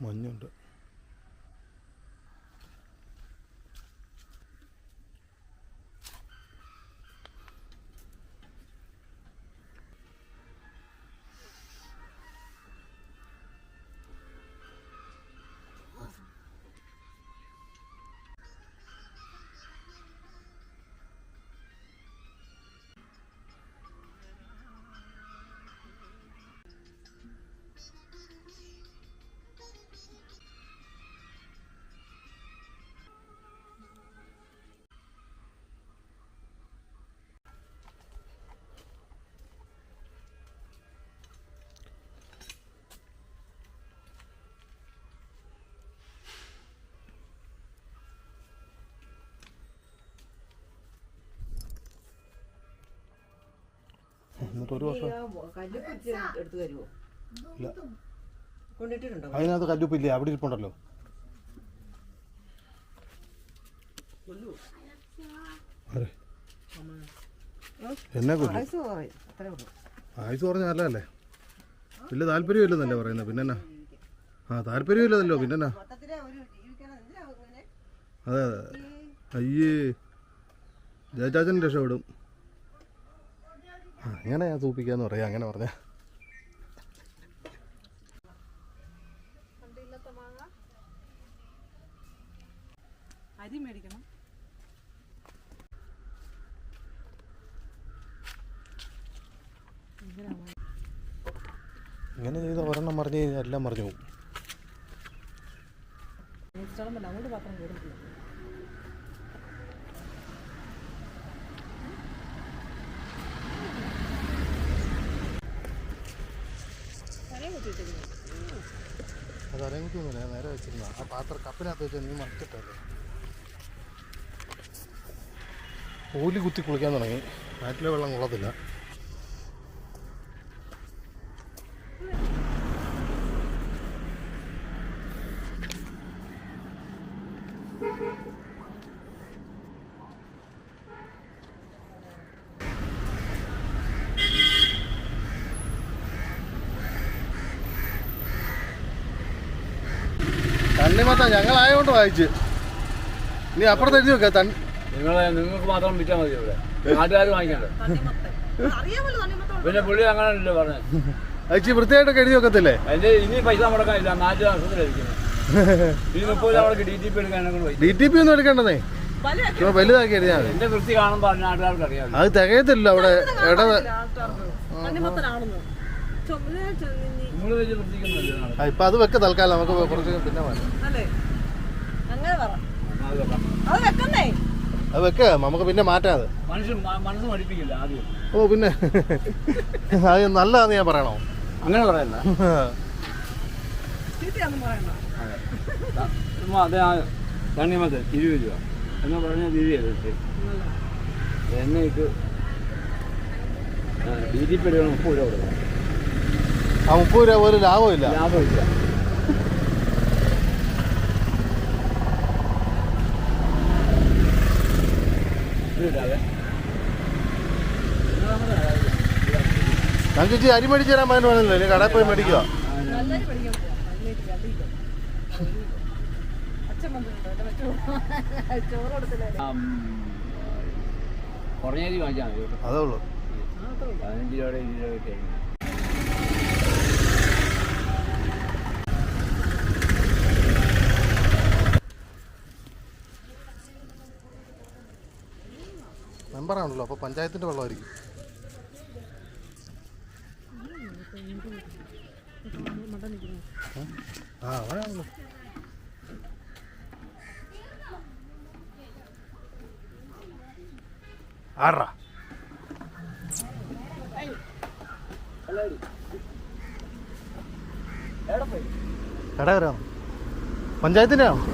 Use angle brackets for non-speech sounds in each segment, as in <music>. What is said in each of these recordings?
മഞ്ഞുണ്ട്. അതിനകത്ത് കല്ലുപ്പില്ലേ? അവിടെ ഇരിപ്പുണ്ടല്ലോ. എന്നെ ആയുസ് പറഞ്ഞ നല്ലതല്ലേ? വലിയ താല്പര്യമില്ലെന്നല്ലേ പറയുന്നത് പിന്നെന്നാ? ആ താല്പര്യമില്ലെന്നല്ലോ പിന്നെ എന്നാ ഒരു ജീവിക്കണം എന്തിനാ അതെ അതെ. അയ്യേ. ജയചാച്ചൻ രക്ഷപ്പെടും. അങ്ങനെ ഞാൻ സൂപ്പിക്കാന്ന് പറയാം അങ്ങനെ പറഞ്ഞ. അരി മേടിക്കണം. ഇങ്ങനെ ചെയ്ത ഒരെണ്ണം മറിഞ്ഞ് കഴിഞ്ഞാൽ എല്ലാം മറിഞ്ഞു പോകും അങ്ങോട്ട് പാത്രം കയറിയിട്ടില്ല അത് അറിയാൻ വെച്ചിരുന്ന ആ പാത്രം കപ്പിനകത്ത് വെച്ചാൽ നീ മറിച്ചിട്ടല്ലേ? ഓലി കുത്തി കുളിക്കാൻ തുടങ്ങി. നാട്ടിലെ വെള്ളം കൊള്ളത്തില്ല. തണ്ണിമത്ത ഞങ്ങളായോണ്ട് വായിച്ച്. നീ അപ്പുറത്ത് എഴുതി വെക്ക തണ്ണി നിങ്ങളെ നിങ്ങൾക്ക് മാത്രം വിറ്റാൽ മതി ഇവിടെ. നാട്ടുകാർ വാങ്ങിക്കണ്ട? പിന്നെ പുള്ളി അങ്ങനെയല്ലോ പറഞ്ഞത് അയച്ചി വൃത്തിയായിട്ടൊക്കെ എഴുതി വെക്കത്തില്ലേ? അതിന്റെ ഇനി പൈസ മുടക്കാനില്ല നാല് വർഷത്തിലായിരിക്കുന്നത് ഈ മുപ്പത് അവർക്ക് ഡി ടി പി എടുക്കാൻ എന്നെ ഡി ടി പി ഒന്നും എടുക്കണ്ടേ വലുതാക്കി എഴുതിയാ എന്റെ വൃത്തി കാണുമ്പോൾ നാട്ടുകാർക്ക് അറിയാം അത് തികയത്തില്ല അവിടെ ഇട ആ, ഇപ്പൊ അത് വെക്ക തൽക്കാലം നമുക്ക് കുറച്ച് പിന്നെ അത് വെക്കാം. നമുക്ക് പിന്നെ മാറ്റാം അത്. മനുഷ്യൻ മനസ്സ് മടിപ്പിക്കില്ല ആദ്യം. ഓ പിന്നെ. അത് നല്ലതാന്ന് ഞാൻ പറയണോ? അങ്ങനെ പറയല്ല. അതേ. തണ്ണിമത്ത് ഇരുപത് രൂപ എന്ന് പറഞ്ഞാൽ തിരികെ എണ്ണ ഇട്ട് ഡി ടി പി മുപ്പത് രൂപ കൊടുക്കണം. ആ മുപ്പത് രൂപ പോലും ലാഭമില്ല. ലാഭമില്ല. ഞങ്ങൾക്ക് ഇച്ചിരി അരി മേടിച്ചു തരാൻ പറ്റുന്നില്ല ഇനി കടയിൽ പോയി മേടിക്കുക. കുറഞ്ഞ അരി വാങ്ങിച്ചാൽ മതി അതേ ഉള്ളൂ. പതിനഞ്ച് രൂപയുടെ ഇരുപത് രൂപ ഒക്കെ മെമ്പറാണല്ലോ അപ്പോൾ പഞ്ചായത്തിന്റെ വെള്ളമായിരിക്കും. ആ അവനാണല്ലോ ആറാ കട വരാം പഞ്ചായത്തിന്റെ ആണോ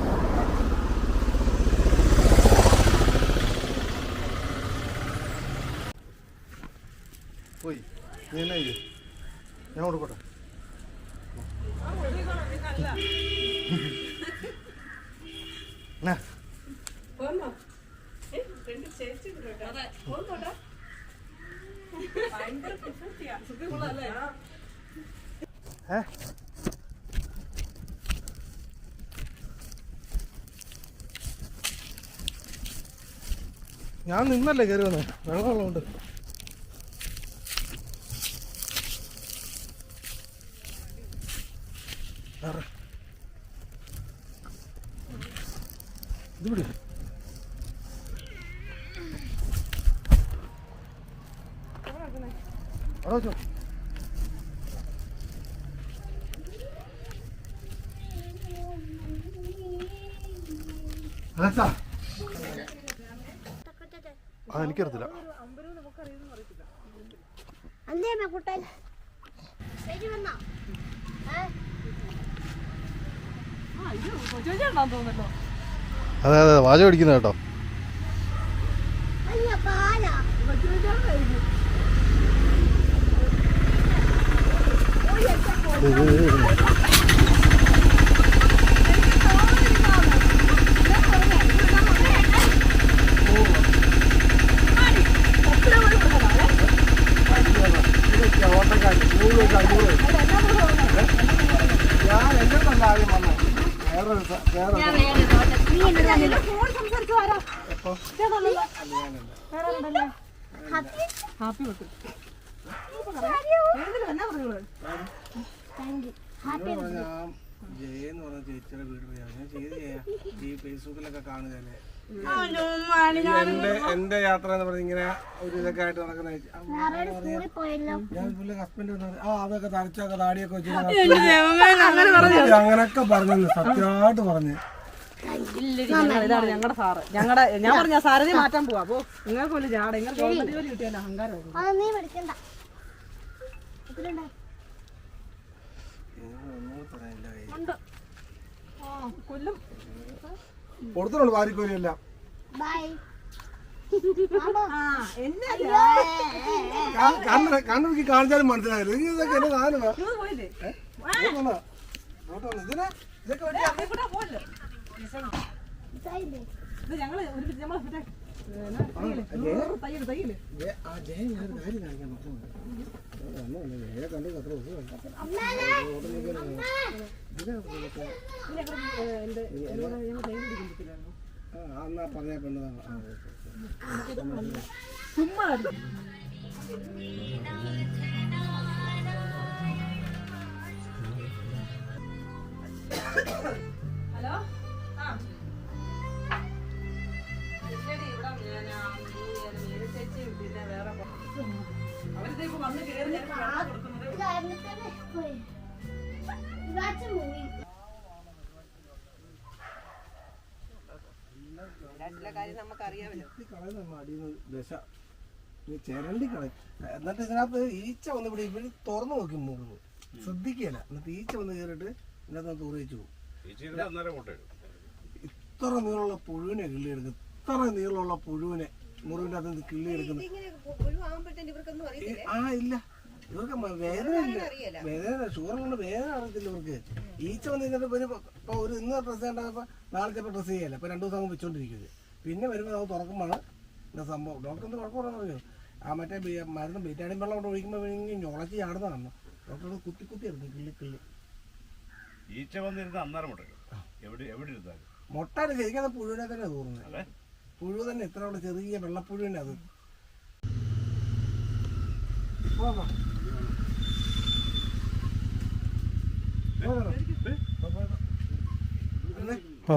ഞാൻ നിന്നല്ലേ കയറി വന്നത് വെള്ളമുള്ളതുകൊണ്ട്. അതെ അതെ വാചകം അടിക്കുന്ന കേട്ടോ. അയ്യ പാലാ. കൊച്ചുവെച്ചാണ്ടായിരിക്കും ഫോൺ സംസാരിച്ചു ആരാ ചേട്ടനല്ലല്ലോ. വേറെ ആരുണ്ടല്ലേ? ഹാപ്പി? ബർത്ത്ഡേ എന്നാ ജയെന്ന് പറഞ്ഞ ചേച്ചിയുടെ വീട് പോയാ. ഞാൻ ചെയ്ത് ചെയ്യാം. ഈ ഫേസ്ബുക്കിലൊക്കെ കാണുകയല്ലേ എന്റെ എന്റെ യാത്ര എന്ന് പറഞ്ഞ ഇങ്ങനെ ഒരു ഇതൊക്കെ ആയിട്ട് നടക്കുന്ന ഹസ്ബൻഡ് ആ അതൊക്കെ തരച്ചൊക്കെ താടിയൊക്കെ വെച്ച് അങ്ങനൊക്കെ പറഞ്ഞു സത്യമായിട്ട് പറഞ്ഞു. ഇതാണ് ഞങ്ങളുടെ സാറ്. ഞങ്ങളുടെ ഞാൻ പറഞ്ഞ സാരഥി മാറ്റാൻ പോവാ. അപ്പോ നിങ്ങൾക്ക് വലിയ ജാട ഇങ്ങനെ ഗവൺമെന്റ് ജോലി. കൊല്ലും. ബൈ ആ എന്നെ കണ്ണുക്കി കാണിച്ചാലും മനസ്സിലായില്ല ഇത് ഇതൊക്കെ എന്റെ സാധനമാ? ഇതിനെ ഇതൊക്കെ ഞങ്ങൾ ഒരു നമ്മളെ കാണിക്കാൻ എന്നാ പറഞ്ഞ പെണ്ണതാണ്. ചുമ്മാ കളയുന്ന മടിയുന്ന ദശ. ഈ ചിരണ്ടി കളയും. എന്നിട്ട് ഇതിനകത്ത് ഈച്ച വന്ന് ഇവിടെ ഇവർ തുറന്നു നോക്കി മുകളിൽ ശ്രദ്ധിക്കുകയില്ല എന്നിട്ട് ഈച്ച വന്ന് കയറിയിട്ട് ഇതിനകത്ത് തൂറി വെച്ചു പോകും. ഇത്ര നീളമുള്ള പുഴുവിനെ കിള്ളിയെടുക്കും ഇത്ര നീളമുള്ള പുഴുവിനെ മുറിവിന്റെ അകത്ത് കിള്ളി കിള്ളിയെടുക്കുന്നു. ആ ഇല്ല. ഇവർക്ക് വേദന ഇല്ല വേദന ഷുഗറുള്ള വേദന അറിയത്തില്ല ഇവർക്ക്. ഈച്ച വന്ന് കഴിഞ്ഞിട്ട് ഇപ്പൊ ഒരു ഇന്ന് ഡ്രസ്സ് ചെയ്യണ്ടപ്പോ നാളെ ചിലപ്പോൾ ഡ്രസ്സ് ചെയ്യല്ല? ഇപ്പൊ രണ്ടു ദിവസം അങ്ങ് വെച്ചോണ്ടിരിക്കുന്നത് പിന്നെ വരുമ്പോൾ അത് തുറക്കുമ്പോഴാണ് ഇന്ന സംഭവം? ഡോക്ടറിന് കുഴപ്പം പറഞ്ഞു ആ മറ്റേ മരുന്ന് ബീറ്റാഡിൻ വെള്ളം കൊണ്ട് ഒഴിക്കുമ്പോൾ ഇങ്ങനെ ഞൊളച്ച് ചാടുന്നതാണ് ഡോക്ടർ കുത്തി കുത്തി എടുക്കും കിള്ളി കിള്ളി. ഈച്ച വന്നിരുന്ന അന്നേരം മുട്ട എവിടെ എവിടെ ശരിക്കും അത് പുഴുവിനെ തന്നെ തോന്നുന്നത് അതെ. പുഴു തന്നെ ഇത്ര ഉള്ള ചെറിയ വെള്ളപ്പുഴുവിനെ അത്. ആ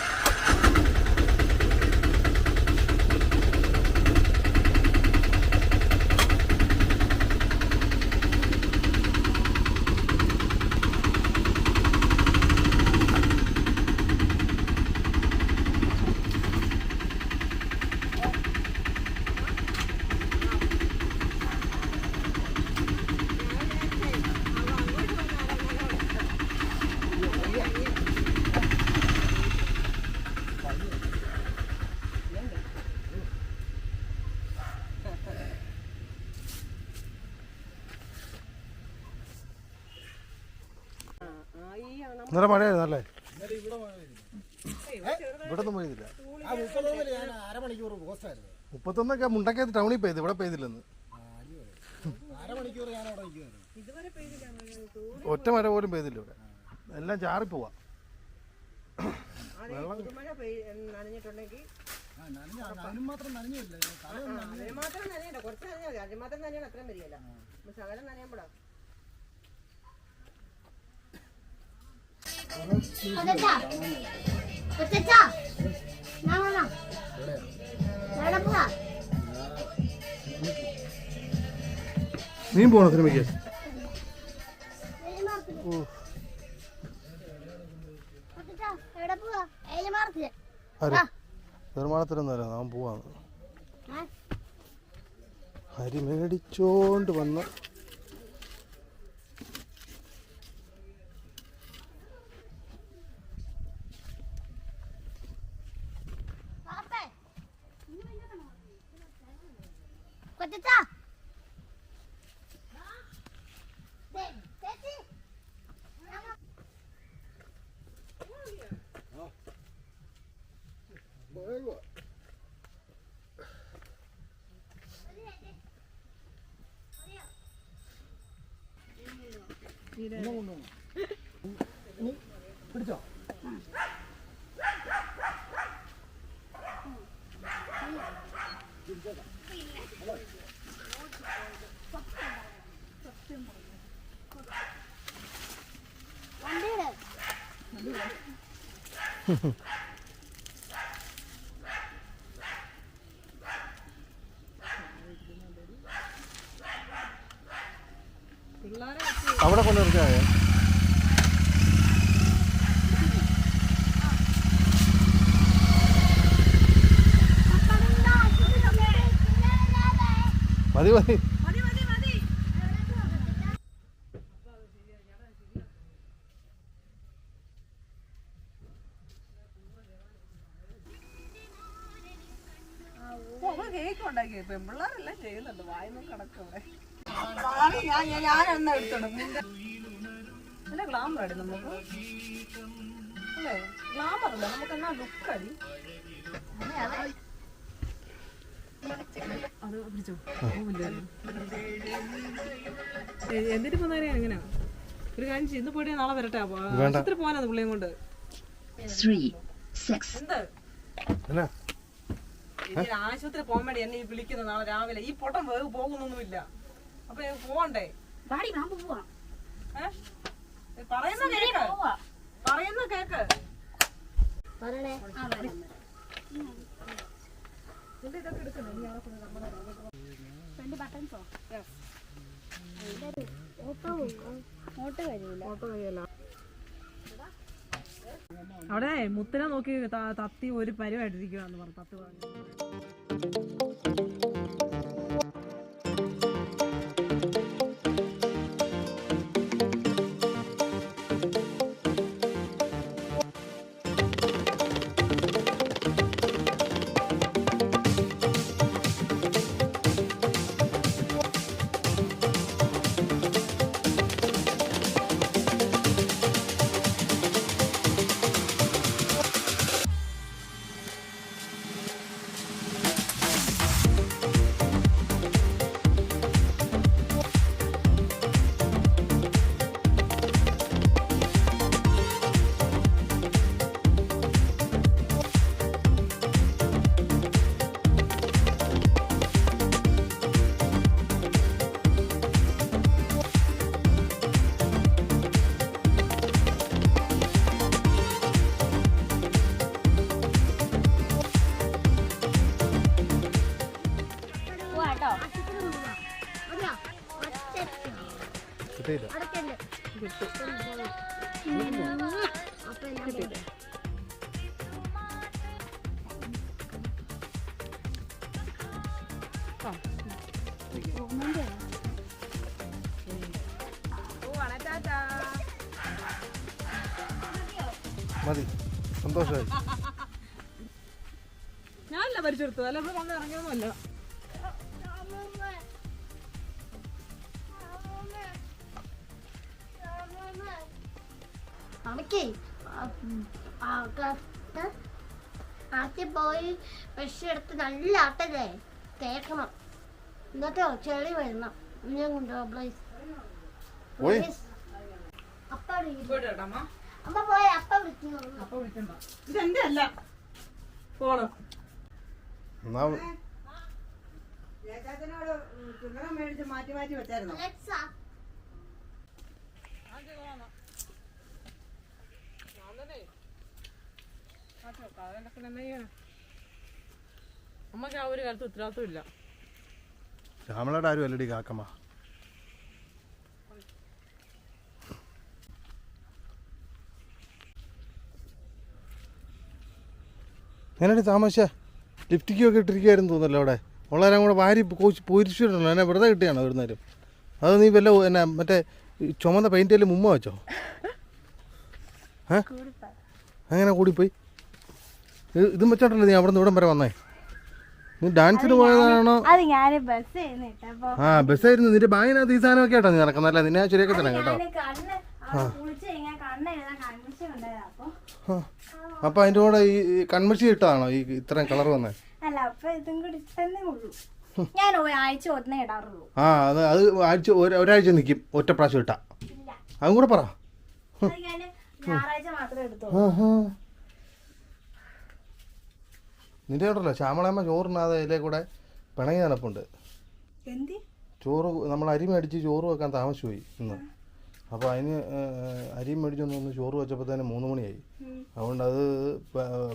മുപ്പത്തൊന്നൊക്കെ മുണ്ടക്കയത്ത് ടൗണിൽ പെയ്ത് ഇവിടെ പെയ്തില്ലെന്ന്. ഒറ്റ മഴ പോലും പെയ്തില്ല ഇവിടെ. എല്ലാം ചാറിപ്പോവാ. മാത്രം നനയണ്ട. കുറച്ച് നനഞ്ഞാൽ മതി. അതിന് മാത്രം നനയണം അത്രയും വരികയില്ല. ഇപ്പൊ ശകലം നനയുമ്പോഴാ കൊച്ചച്ചാ കൊച്ചച്ചാ ഞാൻ വന്നാ എവിടെ പോവാ നീ പോണ സിനിമയ്ക്ക്? നിർമ്മാണത്തിനൊന്നുമല്ല നാം പോവാന്ന്. അരി മേടിച്ചോണ്ട് വന്ന് പാപ്പേ കൊച്ചച്ചാ ദേ, ചേച്ചി പിടിച്ചോ? വണ്ടിയുടെ അവിടെ കൊണ്ട് നിർത്തിയായ മതി. മതി കേക്ക് ഉണ്ടാക്കി പെമ്പിള്ളാരെല്ലാം ചെയ്യുന്നുണ്ട്. വായൊന്നും കണക്കവിടെ ഞാൻ ഞാൻ എന്നിട്ട് പോന്നേരം എങ്ങനെയാ? ഒരു കാര്യം ഇന്ന് പോയിട്ട് നാളെ വരട്ടെ. ആശുപത്രി പോകാനാ പുള്ളിയും കൊണ്ട്. എന്ത്? എന്നാ? ഇനി ആശുപത്രി പോകാൻ വേണ്ടി എന്നെ വിളിക്കുന്നു നാളെ രാവിലെ. ഈ പൊട്ടം വേഗം പോകുന്നൊന്നുമില്ല. അപ്പൊ പോവണ്ടേ? പറയുന്ന കേക്ക്. പറയുന്ന കേക്ക്. പറയണേ. രണ്ട് അവിടെ മുത്തിനെ നോക്കി തത്തി ഒരു പരിവായിട്ടിരിക്കുവാന്ന് പറഞ്ഞു തത്തി പറഞ്ഞു. കിട്ടിയില്ല. മതി. സന്തോഷമായി. ഞാനല്ല പരിചയത്തു അല്ല ഇവിടെ വന്ന് ഇറങ്ങിയൊന്നുമല്ല നല്ല ആട്ടല്ലേ കേൾക്കണം എന്നിട്ടോ ചെളി വരണം. ഞാൻ കൊണ്ടുപോകാം പ്ലീസ് പോയിട്ട് കേട്ടോ അമ്മ പോയി അപ്പ വിളിക്കുന്നു അപ്പൊ വിളിക്കണ്ട. ഇതെന്റെ അല്ല. ഫോണ് മാറ്റി മാറ്റി വെച്ചായിരുന്നു? അമ്മയ്ക്ക് ആ ഒരു കാലത്ത് ഉത്തരവാദിത്വം ഇല്ല. ശ്യാമളയുടെ ആരും അല്ലടി കാക്കമ്മ. ഞാനടി താമസ ലിഫ്റ്റിക്ക് ഒക്കെ ഇട്ടിരിക്കുമായിരുന്നു തോന്നല്ലോ അവിടെ. ഉള്ളവരും കൂടെ വാരി കോച്ച് പൊരിച്ചിട്ടുണ്ടല്ലോ എന്നെ വെറുതെ കിട്ടിയാണോ വരുന്നേരം അത് നീ വല്ല എന്നാ മറ്റേ ചുമന്ന പെയിന്റിൽ മുമ്പ് വെച്ചോ? ഏ? അങ്ങനെ കൂടിപ്പോയി? ഇത് ഇതും വെച്ചോണ്ടല്ലോ നീ അവിടെ നിന്ന് ഇവിടം വരെ വന്നേ? നീ ഡാൻസിന് പോയതാണോ? അത് ഞാൻ ബസ് ആ ബസ്സായിരുന്നു നിന്റെ ബാഗിനകത്ത് ഈ സാധനമൊക്കെ ആട്ടോ നീ നടക്കുന്നല്ല നിന്നെ ഞാൻ ശരിയാക്കി തരാം കേട്ടോ. ഞാൻ കണ്ണ് കുളിച്ച് കഴിഞ്ഞാൽ കണ്ണ് എഴുതാൻ കൺമിഷൻ ഉണ്ടായത് അപ്പൊ. അപ്പൊ അതിന്റെ കൂടെ ഈ ഈ കൺമഷി ഇട്ടതാണോ? ഈ ഇത്രയും കളർ വന്നേ? അല്ല അപ്പൊ ഇതും കൂടി ഉള്ളൂ. ഞാൻ ആഴ്ച ഒന്നേ ഇടാറുള്ളൂ. ആ അത് അത് ആഴ്ച ഒരാഴ്ച നിൽക്കും ഒറ്റ പ്രാവശ്യം ഇട്ടാ. അതും കൂടെ പറ. ഞായറാഴ്ച മാത്രമേ. നിന്റെ ഉണ്ടല്ലോ ശ്യാമളമ്മ ചോറിനാതെ അതിലെ കൂടെ പിണങ്ങി നടപ്പുണ്ട്. ചോറ് നമ്മൾ അരി മേടിച്ച് ചോറ് വെക്കാൻ താമസിച്ചുപോയി ഇന്ന്. അപ്പോൾ അതിന് അരി മേടിച്ചൊന്ന് ചോറ് വെച്ചപ്പോൾ തന്നെ മൂന്ന് മണിയായി. അതുകൊണ്ട് അത്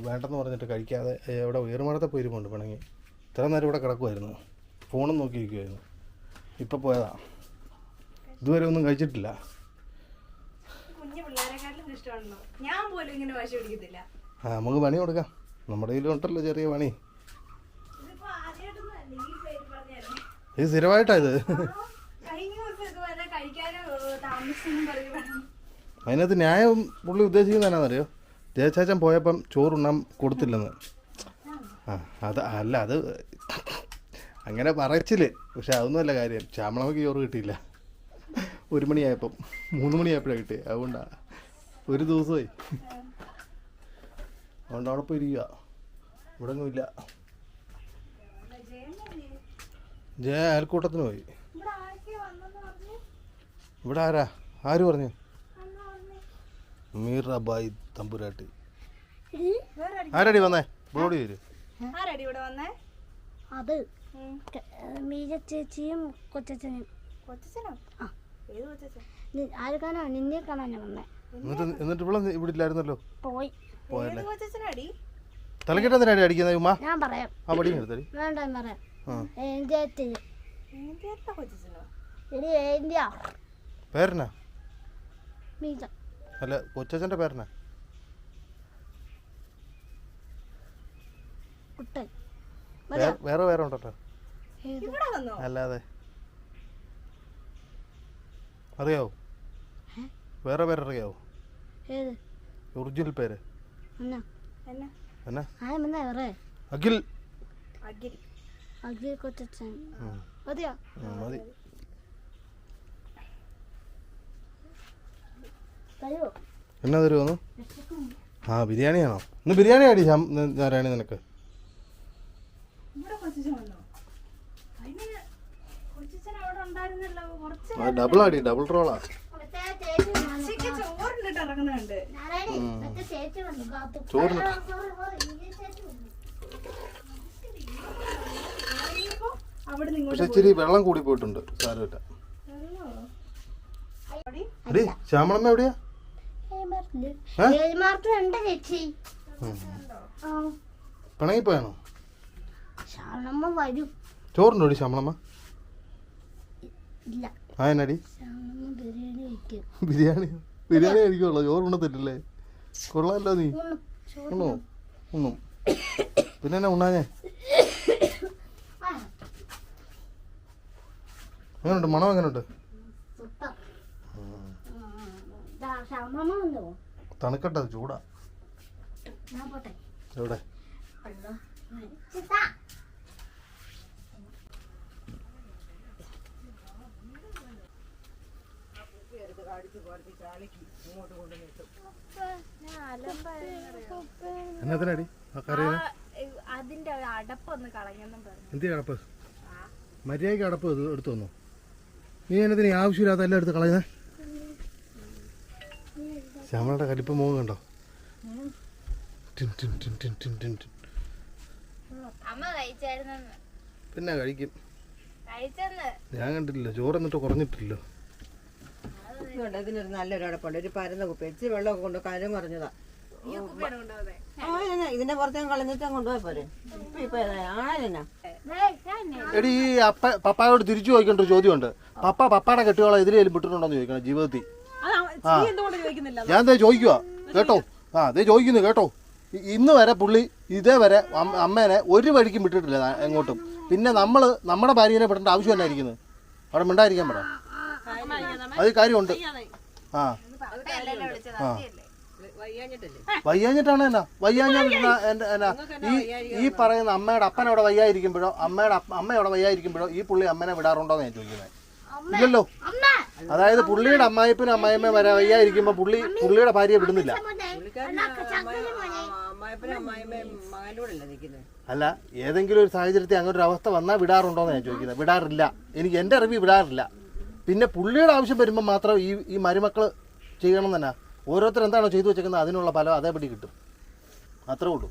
വേണ്ടെന്ന് പറഞ്ഞിട്ട് കഴിക്കാതെ ഇവിടെ ഉയർമടത്തെ പോയിരിപ്പുണ്ട് പിണങ്ങി. ഇത്ര നേരം ഇവിടെ കിടക്കുമായിരുന്നു ഫോണും നോക്കി നോക്കിയിരിക്കുമായിരുന്നു ഇപ്പം പോയതാ. ഇതുവരെ ഒന്നും കഴിച്ചിട്ടില്ല. ആ നമുക്ക് പണി കൊടുക്കാം. നമ്മുടെ കയ്യിലുണ്ടല്ലോ ചെറിയ പണി. ഇത് സ്ഥിരമായിട്ടാ ഇത്? അതിനകത്ത് ന്യായം പുള്ളി ഉദ്ദേശിക്കുന്നത് എന്നാണെന്നറിയോ ജയച്ചാച്ചൻ പോയപ്പം ചോറുണ്ണാൻ കൊടുത്തില്ലെന്ന്. ആ അത് അല്ല അത് അങ്ങനെ പറച്ചിൽ. പക്ഷെ അതൊന്നുമല്ല കാര്യം. ശ്യാമളമ്മയ്ക്ക് ചോറ് കിട്ടിയില്ല. ഒരു മണിയായപ്പം മൂന്ന് മണിയായപ്പോഴാണ് കിട്ടിയത് അതുകൊണ്ടാണ് ഒരു ദിവസമായി. അതുകൊണ്ട് അവിടെ പോയി ഇരിക്കുക. ഇവിടെ ഒന്നും ഇല്ല. ജയ അയൽക്കൂട്ടത്തിന് പോയി. ഇവിടെ ആരാ? ആര് പറഞ്ഞു? മീറാബായി തമ്പുരാട്ടി. ആരടി വന്നേ? ബോഡി വരും. ആരടി ഇവിടെ വന്നേ? അത് മീര ചേച്ചിയും കൊച്ചനും കൊച്ചനോ ആ. ഏത് കൊച്ചൻ നി- ആര് കാണാ? നിന്നെ കാണാനാ വന്നേ. എന്നിട്ട് എന്നിട്ട് ഇവിടെ ഇവിടെ ഇല്ലായിരുന്നല്ലോ പോയി. പോയല്ലേ? അടിക്കുന്നത് ഉമ്മ? ഞാൻ പറയാം. ആ എടുത്തടി വേണ്ട ഞാൻ പറയാം. എടി പേരനാ മീര അല്ല കൊച്ചച്ഛന്റെ പേരനാ കുട്ടൻ. വേ- വേറെ വേറെ ഉണ്ടോ? ഏത്? ഇവിടെ വന്നോ? അല്ലാതെ. അറിയാവോ? വേറെ പേരറിയാവോ? ഏത്? ഒറിജിനൽ പേര്. ബിരിയാണി ആണോ അഖിൽ. അഖിൽ. കൊച്ചച്ഛൻ. മതിയോ? മതി. എന്നാ തരുമോന്ന് ആ ബിരിയാണിയാണോ ഇന്ന് ബിരിയാണി ആടി നാരായണി നിനക്ക്. ഡബിൾ ആടി ഡബിൾ റോളാ നിന്ന് പക്ഷെ ഇച്ചിരി വെള്ളം കൂടി പോയിട്ടുണ്ട് സാരമില്ല. അടി. ശ്യാമളമ്മ എവിടെയാ? പിണങ്ങി പോയാണോ? ചോറുണ്ടോ ശ്യാമളമ്മ? ഇല്ല. ആ എന്നാടി? ബിരിയാണിയോ ബിരിയാണി ബിരിയാണി കഴിക്കുള്ളൂ ചോറ് തെറ്റില്ലേ കൊള്ളാമല്ലോ നീ. ഉണ്ണു ഉണ്ണു ഉണ്ണും. പിന്നെ എന്നാ ഉണ്ണാഞ്ഞേ? എങ്ങനെയുണ്ട് മണം എങ്ങനെയുണ്ട് വന്നോ തണുക്കട്ടെ ചൂടാ. എവിടെ? എന്നത്തിനടി? അതിന്റെ അടപ്പൊന്ന് കളഞ്ഞെന്നും പറഞ്ഞു മര്യാദയ്ക്ക് അടപ്പ് എടുത്തു വന്നു നീ എന്നതിന് ആവശ്യമില്ലാത്ത എല്ലാം എടുത്ത് കളയുന്നേ? ശ്യാമളയുടെ കലിപ്പ് മുഖം കണ്ടോ? പിന്നെ കഴിക്കും. ഞാൻ കണ്ടിട്ടില്ല. ചോറ് എന്നിട്ട് കുറഞ്ഞിട്ടില്ലല്ലോ. ഇതുണ്ട് ഇതിനൊരു നല്ലൊരു അടപ്പുണ്ട്. ഒരു പരന്ന കുപ്പി. ഇച്ചിരി വെള്ളമൊക്കെ കൊണ്ട് കാര്യം കുറഞ്ഞതാ. ആ എന്നാ ഇതിന്റെ പുറത്തേ കളഞ്ഞിട്ട് കൊണ്ടുപോയി പോരെ. ഇപ്പൊ ഇപ്പൊ ആണെന്നാ എടി ഈ അപ്പ പപ്പായോട് തിരിച്ചു ചോദിക്കേണ്ട ഒരു ചോദ്യമുണ്ട്. പപ്പ പപ്പയുടെ കെട്ടിയോളെ എതിരേലും വിട്ടിട്ടുണ്ടോന്ന് ചോദിക്കണം ജീവിതത്തിൽ. ഞാൻ ദേ ചോദിക്കുക കേട്ടോ? ആ ദേ ചോദിക്കുന്നു കേട്ടോ? ഇ- ഇന്ന് വരെ പുള്ളി ഇതേവരെ അമ്മ- അമ്മേനെ ഒരു വഴിക്കും വിട്ടിട്ടില്ല എങ്ങോട്ടും പിന്നെ നമ്മൾ നമ്മുടെ ഭാര്യനെ വിടേണ്ട ആവശ്യം തന്നെ ഇരിക്കുന്നത്? അവിടെ മിണ്ടായിരിക്കാൻ പറ. അത് കാര്യമുണ്ട്. ആ. വയ്യാഞ്ഞിട്ടാണ് എന്നാ. വയ്യാഞ്ഞ എന്റെ എന്നാ ഈ ഈ പറയുന്ന അമ്മയുടെ അപ്പൻ അവിടെ വയ്യായിരിക്കുമ്പോഴോ അമ്മയുടെ അമ്മയോടെ അമ്മ അവിടെ വയ്യായിരിക്കുമ്പോഴോ ഈ പുള്ളി അമ്മനെ വിടാറുണ്ടോ എന്ന് ഞാൻ ചോദിക്കുന്നത്. ഇല്ലല്ലോ. അതായത് പുള്ളിയുടെ അമ്മായിപ്പനും അമ്മായിമ്മ വരെ വയ്യായിരിക്കുമ്പോ പുള്ളി പുള്ളിയുടെ ഭാര്യയെ വിടുന്നില്ല. അമ്മായപ്പനും അമ്മായിമ്മയും മകന്റെ കൂടെ അല്ലേ നിൽക്കുന്നത് അല്ല ഏതെങ്കിലും ഒരു സാഹചര്യത്തിൽ അങ്ങനെ ഒരു അവസ്ഥ വന്നാൽ വിടാറുണ്ടോ എന്ന് ഞാൻ ചോദിക്കുന്നത്. വിടാറില്ല. എനിക്ക് എന്റെ അറിവ് വിടാറില്ല. പിന്നെ പുള്ളിയുടെ ആവശ്യം വരുമ്പോൾ മാത്രം ഈ ഈ മരുമക്കൾ ചെയ്യണം തന്നെ. ഓരോരുത്തർ എന്താണോ ചെയ്തു വെച്ചേക്കുന്നത് അതിനുള്ള ഫലം അതേപടി കിട്ടും. അത്രേ ഉള്ളൂ.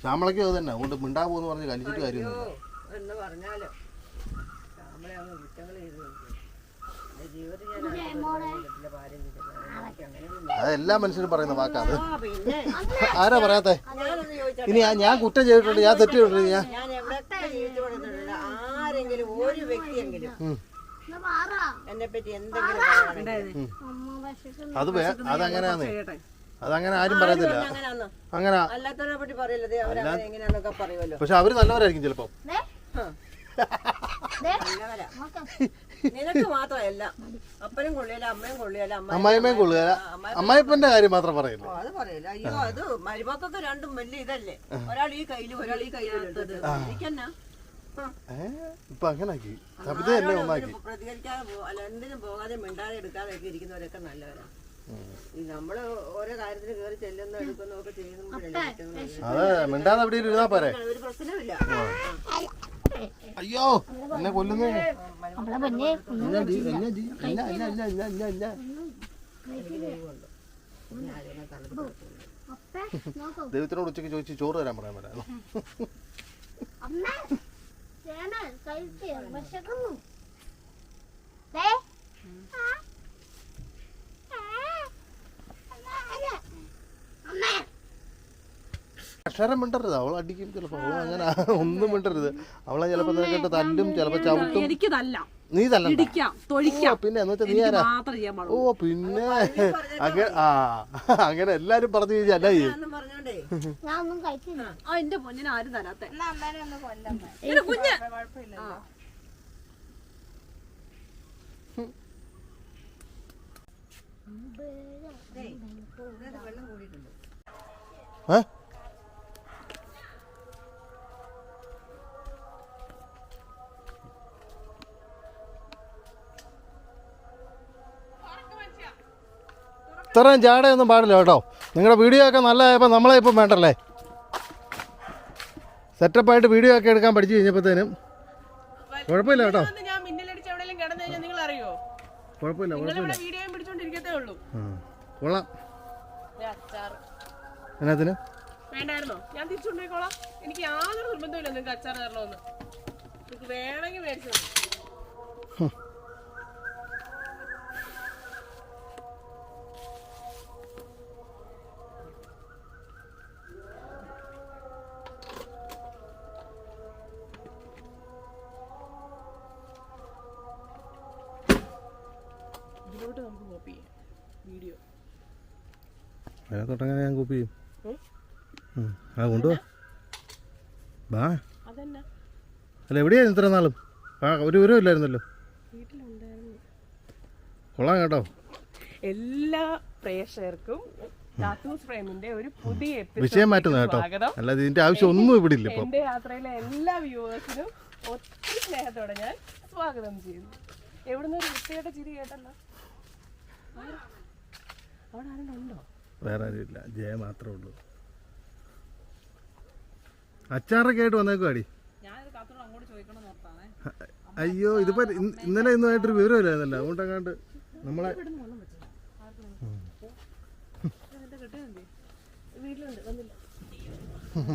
ശ്യാമളയ്ക്കും അത് തന്നെ. അതുകൊണ്ട് മിണ്ടാവൂ എന്ന് പറഞ്ഞ് കലിച്ചിട്ട് കാര്യമില്ല അതെല്ലാ അത് എല്ലാ മനുഷ്യരും പറയുന്ന വാക്കാണ് ആരാ പറയാത്തെ? ഇനി ഞാൻ- ഞാൻ കുറ്റം ചെയ്തിട്ടുണ്ട് ഞാൻ തെറ്റ് ചെയ്തിട്ടുണ്ട് ഞാൻ അത് അതങ്ങനെയാണ് അതങ്ങനെയാന്ന് അതങ്ങനെ ആരും പറയത്തില്ല. അങ്ങനെ. പക്ഷെ അവർ നല്ലവരായിരിക്കും ചിലപ്പോ. നല്ലവരാ. നിനക്ക് മാത്രമല്ല അപ്പനും കൊള്ളിയല്ല അമ്മയും കൊള്ളിയല്ല അമ്മ അമ്മായിമ്മയും കൊള്ളുക അമ്മായിപ്പന്റെ കാര്യം മാത്രം പറയില്ല? ഓ, അത് പറയില്ല. അയ്യോ അത് മരുമക്കൊക്കെ രണ്ടും വലിയ ഇതല്ലേ. ഒരാൾ ഈ കയ്യിലും ഒരാൾ ഈ കയ്യിലും ഇപ്പൊ അങ്ങനാക്കി. കവിത എന്നെ ഒന്നാക്കി. പ്രതികരിക്കാതെ എന്തിനും പോകാതെ മിണ്ടാതെ എടുക്കാതെ ഒക്കെ ഇരിക്കുന്നവരൊക്കെ നല്ലവരാ. ഈ നമ്മൾ ഓരോ കാര്യത്തിന് കയറി ചെല്ലുന്ന മിണ്ടാതെ അവിടെ ഇരുന്നാ പോരെ? ഒരു പ്രശ്നമില്ല അയ്യോ എന്നെ കൊല്ലുന്നു. ദൈവത്തിനോട് ഉച്ചയ്ക്ക് ചോദിച്ച് ചോറ് തരാൻ പറയാൻ പറ്റാ അക്ഷരം മിണ്ടരുത് അവൾ അടിക്കും ചിലപ്പോ അവൾ അങ്ങനെ ഒന്നും മിണ്ടരുത് അവളെ ചിലപ്പോ നിനക്കിട്ട് തല്ലും ചിലപ്പോ ചവിട്ടും എനിക്ക് തല്ല നീ തല്ല ഓ, പിന്നെ എന്ന് വെച്ചാൽ നീ ആരാ മാത്രം ചെയ്യാൻ പാടുള്ളൂ ഓ പിന്നെ അങ്ങനെ ആ അങ്ങനെ എല്ലാരും പറഞ്ഞു കഴിഞ്ഞാൽ എന്റെ പൊന്നിനെ ആരും തരാത്ത കുഞ്ഞ് ഏ ഇത്രയും ജാടയൊന്നും പാടില്ല കേട്ടോ. നിങ്ങളുടെ വീഡിയോ ഒക്കെ നല്ലതായപ്പോൾ നമ്മളെ ഇപ്പം വേണ്ടല്ലേ? സെറ്റപ്പായിട്ട് വീഡിയോ ഒക്കെ എടുക്കാൻ പഠിച്ചു കഴിഞ്ഞപ്പോഴത്തേനും കുഴപ്പമില്ല കേട്ടോ. കുഴപ്പമില്ല കൊള്ളാം. എന്നാത്തിന്? വേണ്ടായിരുന്നോ? ഞാൻ എനിക്ക് യാതൊരു നിർബന്ധമില്ല നിങ്ങൾക്ക് അച്ചാർ തരണമെന്ന്. നിങ്ങൾക്ക് വേണമെങ്കിൽ മേടിച്ചു അതിനകത്തോട്ടങ്ങനെ ഞാൻ കൂപ്പി ആ കൊണ്ടുപോവാ ബാ. അല്ല എവിടെയായിരുന്നു ഇത്ര നാളും? ആ ഒരു വിവരം ഇല്ലായിരുന്നല്ലോ. കൊള്ളാം കേട്ടോ. എല്ലാ പ്രേക്ഷകർക്കും ഫ്രെയിമിന്റെ ഒരു പുതിയ വിഷയം മാറ്റുന്ന കേട്ടോ. അല്ലാതെ ഇതിന്റെ ആവശ്യം ഒന്നും ഇവിടെ ഇല്ല എന്റെ യാത്രയിലെ എല്ലാ വ്യൂവേഴ്സിനും ഒത്തിരി സ്നേഹത്തോടെ ഞാൻ സ്വാഗതം ചെയ്യുന്നു. എവിടുന്ന് ഒരു വൃത്തിയുടെ ചിരി കേട്ടല്ലോ. അവിടെ ആരെങ്കിലും ഉണ്ടോ? വേറെ ആരും ഇല്ല. ജയ മാത്രമേ ഉള്ളൂ. അച്ചാറൊക്കെ ആയിട്ട് വന്നേക്കുവാടി. അയ്യോ ഇതിപ്പോ ഇന്നലെ ഇന്നുമായിട്ടൊരു വിവരമില്ലായിരുന്നല്ല. അതുകൊണ്ടങ്ങാണ്ട് നമ്മളെ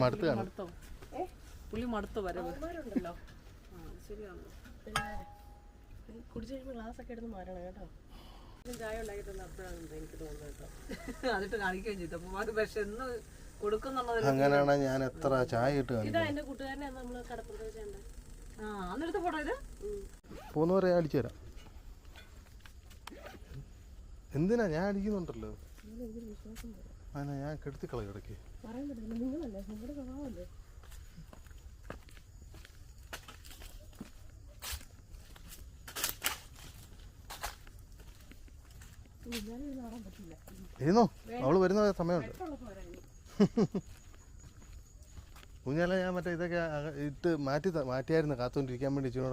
മടുത്ത് കാണും. പുള്ളി കുടിച്ചു കഴിയുമ്പോൾ ഗ്ലാസ് ഒക്കെ എടുത്ത് മാറണം കേട്ടോ. ചായ ഉണ്ടാക്കിയിട്ടുള്ള അപ്പോഴാണ് എനിക്ക് തോന്നുന്നത് കേട്ടോ. <laughs> അതിട്ട് കാണിക്കുകയും ചെയ്തു. അപ്പൊ അത് പക്ഷെ എന്ന് കൊടുക്കുന്നുള്ളതിൽ അങ്ങനെയാണെങ്കിൽ ഞാൻ എത്ര ചായ ഇട്ട് കാണിക്കും എന്റെ കൂട്ടുകാരനെ നമ്മൾ കടപ്പുറത്ത് വെച്ചുണ്ട് ആ അന്നെടുത്ത ഫോട്ടോ ഇത്? ഞാൻ അടിച്ചു തരാം. എന്തിനാ? ഞാൻ അടിക്കുന്നുണ്ടല്ലോ. ഞാൻ കെടുത്തി കളയും ഇടയ്ക്ക്. പറയാൻ പറ്റില്ല. നിങ്ങളല്ലേ? നിങ്ങളുടെ സ്വഭാവമല്ലേ? ഇരുന്നോ? അവൾ വരുന്ന സമയമുണ്ട്. കുഞ്ഞാലെ ഞാൻ മറ്റേ ഇതൊക്കെ ഇട്ട് മാറ്റി മാറ്റിയായിരുന്നു. കാത്തുകൊണ്ടിരിക്കാൻ വേണ്ടി ഇച്ചിരി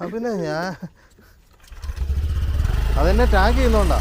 ആ പിന്നെ ഞാൻ അതെന്നെ ടാഗ് ചെയ്യുന്നോണ്ടാ.